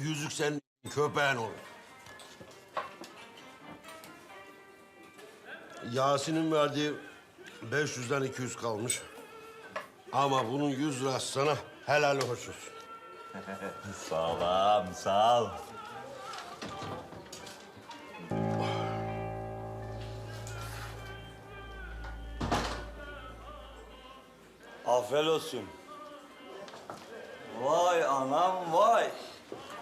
Yüzük senin köpeğin olur. Yasin'in verdiği 500'den 200 kalmış. Ama bunun 100 lirası sana helal olsun. Sağ ol ağam, sağ ol. Afiyet olsun. Vay anam vay.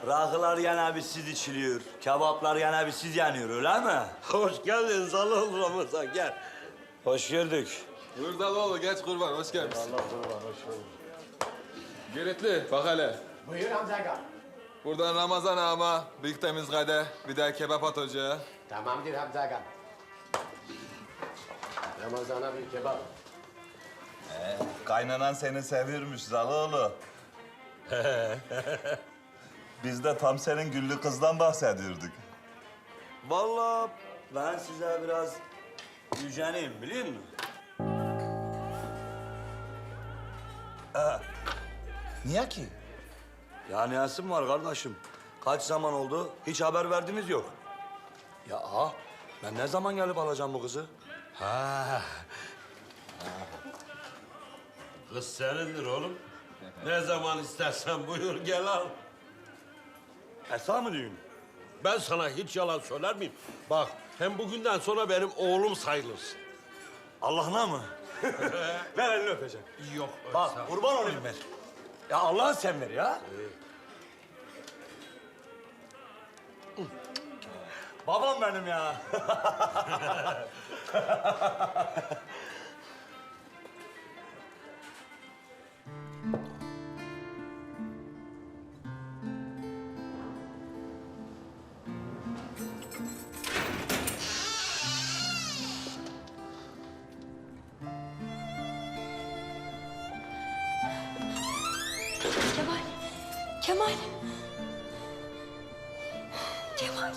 Rakılar gene bir siz içiliyor. Kebaplar gene bir siz yanıyor öyle mi? Hoş geldin Zalıl Ramazan gel. Hoş gördük. Buyur Daloğlu, geç kurban, hoş gelmişsin. Allah kurban, hoş bulduk. Giritli, bak hele. Buyur Hamza Aga. Buradan Ramazan ağama, büyük temiz kadeh, bir de kebap at ocağa. Tamamdır Hamza Aga. Ramazan'a bir kebap. Kaynanan seni seviyormuş Zaloğlu. Biz de tam senin güllü kızdan bahsediyorduk. Vallahi ben size biraz güceneyim biliyor musun? Niye ki? Ya niyesim var kardeşim. Kaç zaman oldu hiç haber verdiniz yok. Ya aha, ben ne zaman gelip alacağım bu kızı? Ha. Kız senindir oğlum. Ne zaman istersen buyur gel al. Esra mı diyorsun? Ben sana hiç yalan söyler miyim? Bak hem bugünden sonra benim oğlum sayılırsın. Allah'ına mı? ver elini öpeceğim. Yok. Bak kurban olayım ver. Ya Allah'ın sen ver ya. Babam benim ya. Kemal. Kemal.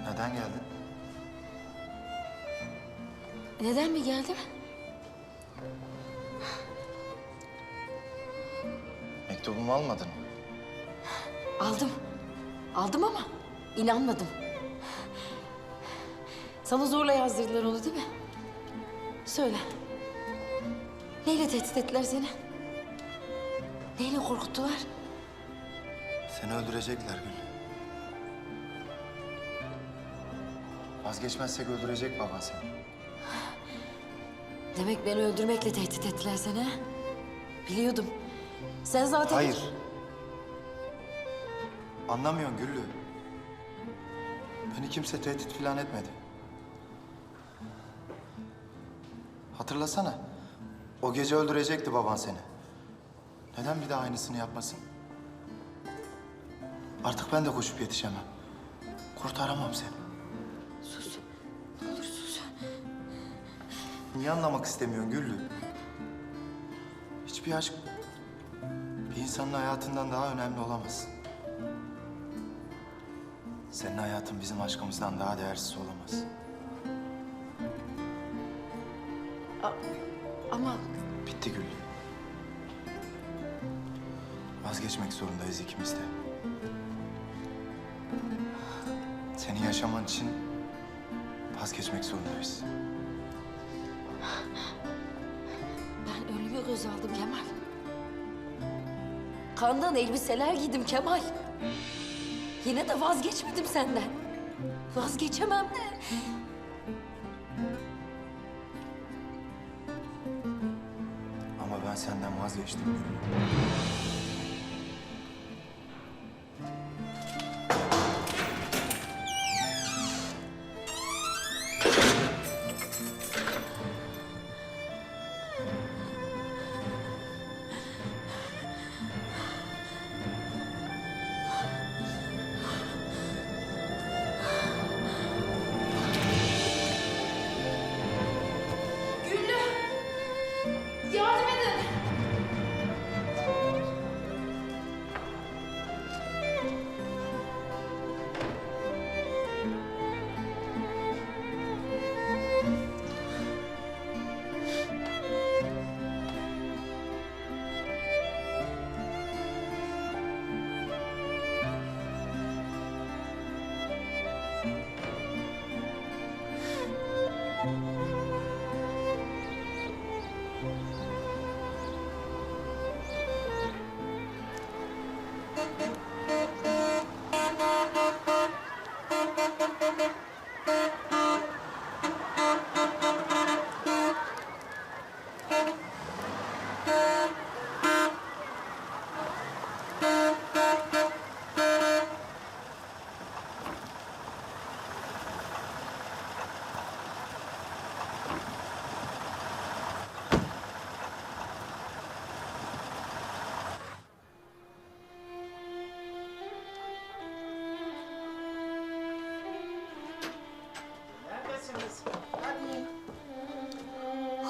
Neden geldin? Neden mi geldim? Mektubumu almadın mı? Aldım. Aldım ama inanmadım. Sana zorla yazdırdılar onu değil mi? Söyle. Neyle tehdit ettiler seni? Neyle korkuttular? Seni öldürecekler Gül. Vazgeçmezsek öldürecek baban seni. Demek beni öldürmekle tehdit ettiler seni ha? Biliyordum. Sen zaten... Hayır. Anlamıyorsun Güllü. Beni kimse tehdit falan etmedi. Hatırlasana. O gece öldürecekti baban seni. Neden bir daha aynısını yapmasın? Artık ben de koşup yetişemem. Kurtaramam seni. Sus. Ne olur sus. Niye anlamak istemiyorsun Güllü? Hiçbir aşk bir insanın hayatından daha önemli olamaz. Senin hayatın bizim aşkımızdan daha değersiz olamaz. Ama Bitti Güllü. Vazgeçmek zorundayız ikimiz de. Senin yaşaman için vazgeçmek zorundayız. ben ölümü göz aldım Kemal. Kandan elbiseler giydim Kemal. Yine de vazgeçmedim senden. Vazgeçemem de. Senden vazgeçtim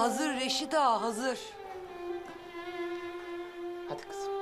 Hazır Reşit Ağa hazır. Hadi kızım.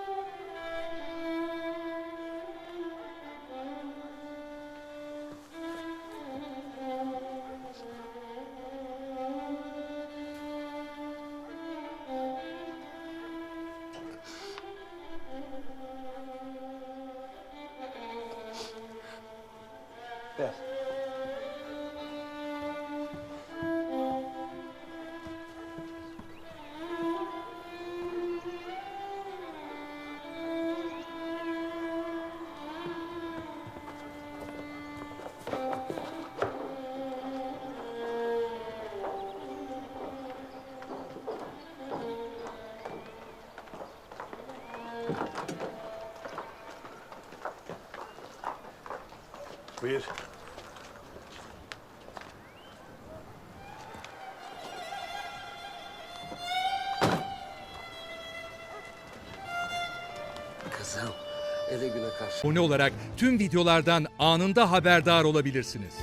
Buyur. Kızım, ele güne karşı. abone olarak tüm videolardan anında haberdar olabilirsiniz.